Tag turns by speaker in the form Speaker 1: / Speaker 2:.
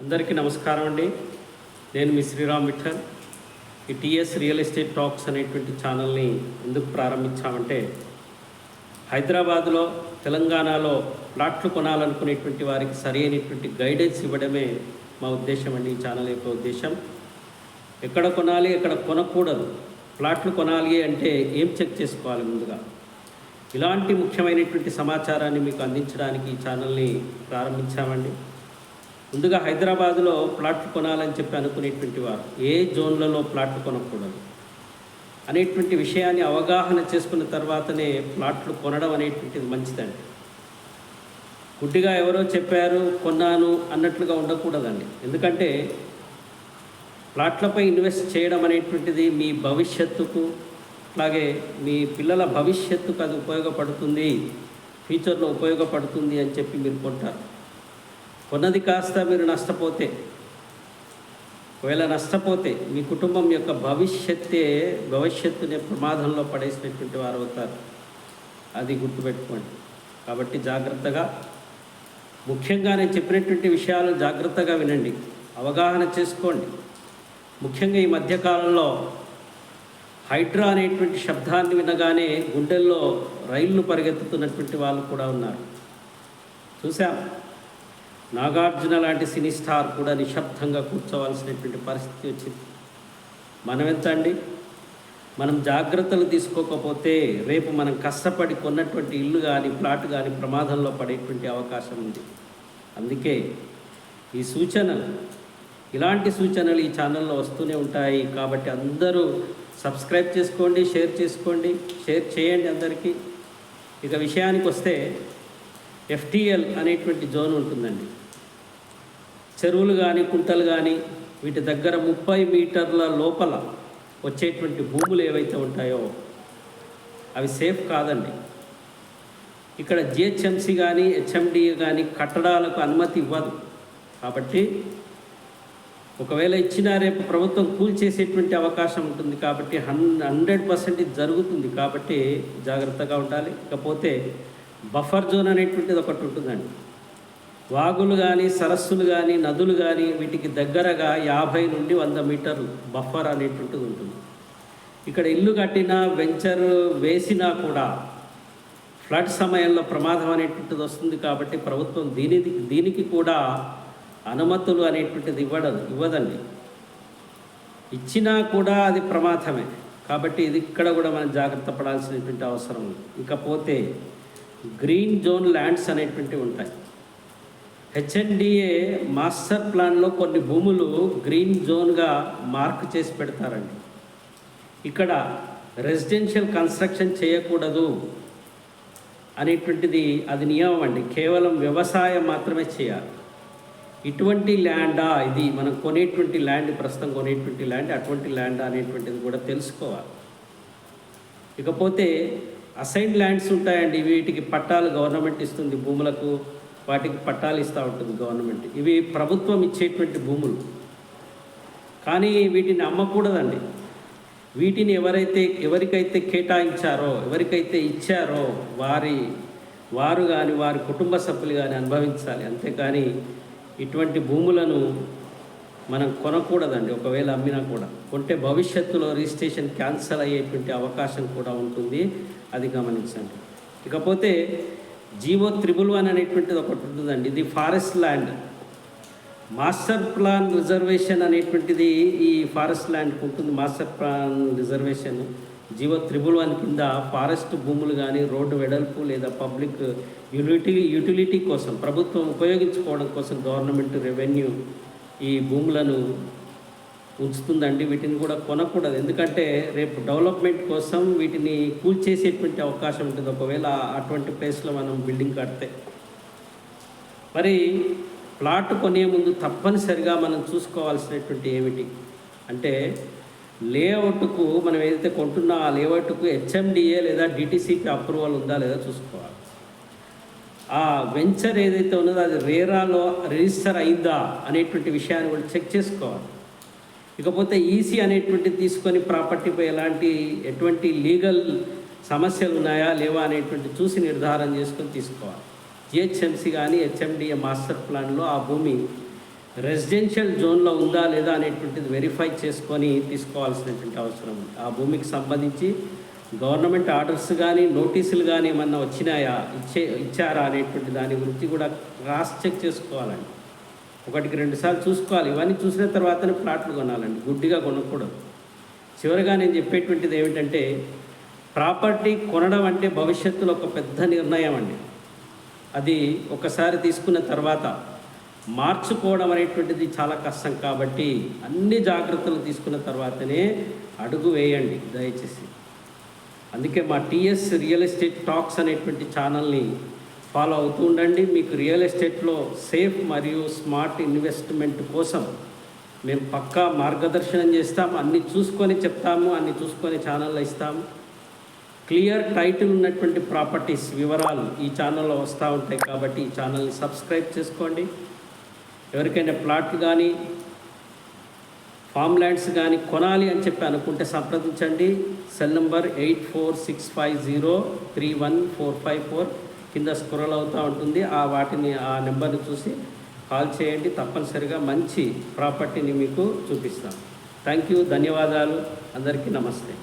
Speaker 1: అందరికీ నమస్కారం అండి. నేను మీ శ్రీరామ్ విఠల్. ఈ టీఎస్ రియల్ ఎస్టేట్ టాక్స్ అనేటువంటి ఛానల్ని ఎందుకు ప్రారంభించామంటే హైదరాబాద్లో తెలంగాణలో ప్లాట్లు కొనాలనుకునేటువంటి వారికి సరి అయినటువంటి గైడెన్స్ ఇవ్వడమే మా ఉద్దేశం అండి. ఈ ఛానల్ యొక్క ఉద్దేశం ఎక్కడ కొనాలి ఎక్కడ కొనకూడదు ప్లాట్లు కొనాలి అంటే ఏం చెక్ చేసుకోవాలి ముందుగా? ఇలాంటి ముఖ్యమైనటువంటి సమాచారాన్ని మీకు అందించడానికి ఈ ఛానల్ని ప్రారంభించామండి. ముందుగా హైదరాబాద్లో ప్లాట్లు కొనాలని చెప్పి అనుకునేటువంటి వారు ఏ జోన్లలో ప్లాట్లు కొనకూడదు? అనేటువంటి విషయాన్ని అవగాహన చేసుకున్న తర్వాతనే ప్లాట్లు కొనడం అనేటువంటిది మంచిదండి. గుడ్డిగా ఎవరో చెప్పారు కొన్నాను అన్నట్లుగా ఉండకూడదండి. ఎందుకంటే ప్లాట్లపై ఇన్వెస్ట్ చేయడం అనేటువంటిది మీ భవిష్యత్తుకు అలాగే మీ పిల్లల భవిష్యత్తుకు అది ఉపయోగపడుతుంది ఫ్యూచర్లో ఉపయోగపడుతుంది అని చెప్పి మీరు కొంటారు. కొన్నది కాస్త మీరు నష్టపోతే ఒకవేళ నష్టపోతే మీ కుటుంబం యొక్క భవిష్యత్తే భవిష్యత్తుని ప్రమాదంలో పడేసినటువంటి వారు అవుతారు. అది గుర్తుపెట్టుకోండి. కాబట్టి జాగ్రత్తగా ముఖ్యంగా నేను చెప్పినటువంటి విషయాలు జాగ్రత్తగా వినండి. అవగాహన చేసుకోండి. ముఖ్యంగా ఈ మధ్యకాలంలో హైడ్రా అనేటువంటి శబ్దాన్ని వినగానే గుండెల్లో రైళ్ళు పరిగెత్తుతున్నటువంటి వాళ్ళు కూడా ఉన్నారు. చూసాం నాగార్జున లాంటి సినీ స్టార్ కూడా నిశ్శబ్దంగా కూర్చోవలసినటువంటి పరిస్థితి వచ్చింది. మనం ఎంత అండి? మనం జాగ్రత్తలు తీసుకోకపోతే రేపు మనం కష్టపడి కొన్నటువంటి ఇల్లు కానీ ప్లాట్ కానీ ప్రమాదంలో పడేటువంటి అవకాశం ఉంది. అందుకే ఈ సూచనలు ఇలాంటి సూచనలు ఈ ఛానల్లో వస్తూనే ఉంటాయి. కాబట్టి అందరూ సబ్స్క్రైబ్ చేసుకోండి షేర్ చేసుకోండి షేర్ చేయండి అందరికీ. ఇక విషయానికి వస్తే ఎఫ్టిఎల్ అనేటువంటి జోన్ ఉంటుందండి. చెరువులు కానీ కుంటలు కానీ వీటి దగ్గర ముప్పై మీటర్ల లోపల వచ్చేటువంటి భూములు ఏవైతే ఉంటాయో అవి సేఫ్ కాదండి. ఇక్కడ జిహెచ్ఎంసి కానీ హెచ్ఎండి కానీ కట్టడాలకు అనుమతి ఇవ్వదు. కాబట్టి ఒకవేళ ఇచ్చినా రేపు ప్రభుత్వం కూల్చేసేటువంటి అవకాశం ఉంటుంది కాబట్టి హన్ హండ్రెడ్ పర్సెంట్ జరుగుతుంది కాబట్టి జాగ్రత్తగా ఉండాలి. ఇకపోతే బఫర్ జోన్ అనేటువంటిది ఒకటి ఉంటుందండి. వాగులు కానీ సరస్సులు కానీ నదులు కానీ వీటికి దగ్గరగా యాభై నుండి వంద మీటర్లు బఫర్ అనేటువంటిది ఉంటుంది. ఇక్కడ ఇల్లు కట్టినా వెంచర్ వేసినా కూడా ఫ్లడ్ సమయంలో ప్రమాదం అనేటువంటిది వస్తుంది కాబట్టి ప్రభుత్వం దీనికి దీనికి కూడా అనుమతులు అనేటువంటిది ఇవ్వడదు ఇవ్వదండి. ఇచ్చినా కూడా అది ప్రమాదమే. కాబట్టి ఇది ఇక్కడ కూడా మనం జాగ్రత్త పడాల్సినటువంటి అవసరం ఉంది. ఇకపోతే గ్రీన్ జోన్ ల్యాండ్స్ అనేటువంటివి ఉంటాయి. హెచ్ఎన్డిఏ మాస్టర్ ప్లాన్లో కొన్ని భూములు గ్రీన్ జోన్గా మార్క్ చేసి పెడతారండి. ఇక్కడ రెసిడెన్షియల్ కన్స్ట్రక్షన్ చేయకూడదు అనేటువంటిది అది నియమం అండి. కేవలం వ్యవసాయం మాత్రమే చేయాలి. ఇటువంటి ల్యాండా ఇది మనం కొనేటువంటి ల్యాండ్ ప్రస్తుతం కొనేటువంటి ల్యాండ్ అటువంటి ల్యాండ్ అనేటువంటిది కూడా తెలుసుకోవాలి. ఇకపోతే అసైన్ ల్యాండ్స్ ఉంటాయండి. వీటికి పట్టాలు గవర్నమెంట్ ఇస్తుంది భూములకు. వాటికి పట్టాలు ఇస్తూ ఉంటుంది గవర్నమెంట్. ఇవి ప్రభుత్వం ఇచ్చేటువంటి భూములు. కానీ వీటిని అమ్మకూడదండి. వీటిని ఎవరైతే ఎవరికైతే కేటాయించారో ఎవరికైతే ఇచ్చారో వారి వారు కానీ వారి కుటుంబ సభ్యులు కానీ అనుభవించాలి. అంతేకాని ఇటువంటి భూములను మనం కొనకూడదండి ఒకవేళ అమ్మినా కూడా. కొంటే భవిష్యత్తులో రిజిస్ట్రేషన్ క్యాన్సల్ అయ్యేటువంటి అవకాశం కూడా ఉంటుంది అది గమనించండి. ఇకపోతే జీవో త్రిబుల్ వన్ అనేటువంటిది ఒకటి ఉంటుందండి ఇది forest land. Master plan reservation అనేటువంటిది ఈ ఫారెస్ట్ ల్యాండ్కి ఉంటుంది master plan reservation. GO triple one కింద ఫారెస్ట్ భూములు కానీ రోడ్డు వెడల్పు లేదా పబ్లిక్ యూటిలిటీ యూటిలిటీ కోసం ప్రభుత్వం ఉపయోగించుకోవడం కోసం గవర్నమెంట్ రెవెన్యూ ఈ భూములను ఉంచుతుందండి వీటిని కూడా కొనకూడదు. ఎందుకంటే రేపు డెవలప్మెంట్ కోసం వీటిని కూల్చేసేటువంటి అవకాశం ఉంటుంది. ఒకవేళ అటువంటి ప్లేస్లో మనం బిల్డింగ్ కడితే. మరి ప్లాట్ కొనే ముందు తప్పనిసరిగా మనం చూసుకోవాల్సినటువంటి ఏమిటి? అంటే లేఅవుట్కు మనం ఏదైతే కొంటున్నా ఆ లేఅవుట్కు హెచ్ఎండిఏ లేదా డిటీసీపీ అప్రూవల్ ఉందా లేదా చూసుకోవాలి. ఆ వెంచర్ ఏదైతే ఉన్నదో అది రేరాలో రిజిస్టర్ అయిందా అనేటువంటి విషయాన్ని కూడా చెక్ చేసుకోవాలి. ఇకపోతే ఈసీ అనేటువంటిది తీసుకొని ప్రాపర్టీపై ఎలాంటి ఎటువంటి లీగల్ సమస్యలు ఉన్నాయా లేవా అనేటువంటి చూసి నిర్ధారణ చేసుకొని తీసుకోవాలి. జిహెచ్ఎంసీ కానీ హెచ్ఎండిఏ మాస్టర్ ప్లాన్లో ఆ భూమి రెసిడెన్షియల్ జోన్లో ఉందా లేదా అనేటువంటిది వెరిఫై చేసుకొని తీసుకోవాల్సినటువంటి అవసరం ఉంది. ఆ భూమికి సంబంధించి గవర్నమెంట్ ఆర్డర్స్ కానీ నోటీసులు కానీ ఏమన్నా వచ్చినాయా? ఇచ్చే ఇచ్చారా అనేటువంటి దాని గురించి కూడా క్రాస్ చెక్ చేసుకోవాలండి. ఒకటికి రెండుసార్లు చూసుకోవాలి. ఇవన్నీ చూసిన తర్వాతనే ప్లాట్లు కొనాలండి. గుడ్డిగా కొనకూడదు. చివరిగా నేను చెప్పేటువంటిది ఏమిటంటే ప్రాపర్టీ కొనడం అంటే భవిష్యత్తులో ఒక పెద్ద నిర్ణయం అండి. అది ఒకసారి తీసుకున్న తర్వాత మార్చుకోవడం అనేటువంటిది చాలా కష్టం కాబట్టి అన్ని జాగ్రత్తలు తీసుకున్న తర్వాతనే అడుగు వేయండి దయచేసి. అందుకే మా టీఎస్ రియల్ ఎస్టేట్ టాక్స్ అనేటువంటి ఛానల్ని ఫాలో అవుతూ ఉండండి. మీకు రియల్ ఎస్టేట్లో సేఫ్ మరియు స్మార్ట్ ఇన్వెస్ట్మెంట్ కోసం మేము పక్కా మార్గదర్శనం చేస్తాం. అన్ని చూసుకొని చెప్తాము అన్ని చూసుకొని ఛానల్లో ఇస్తాము. క్లియర్ టైటిల్ ఉన్నటువంటి ప్రాపర్టీస్ వివరాలు ఈ ఛానల్లో వస్తూ ఉంటాయి కాబట్టి ఈ ఛానల్ని సబ్స్క్రైబ్ చేసుకోండి. ఎవరికైనా ప్లాట్లు కానీ ఫామ్ ల్యాండ్స్ కానీ కొనాలి అని చెప్పి అనుకుంటే సంప్రదించండి. Cell number eight four six five zero three one four five four కింద స్క్రోల్ అవుతూ ఉంటుంది. ఆ వాటిని ఆ నెంబర్ని చూసి కాల్ చేయండి. తప్పనిసరిగా మంచి ప్రాపర్టీని మీకు చూపిస్తాం. Thank you. ధన్యవాదాలు. అందరికీ నమస్తే.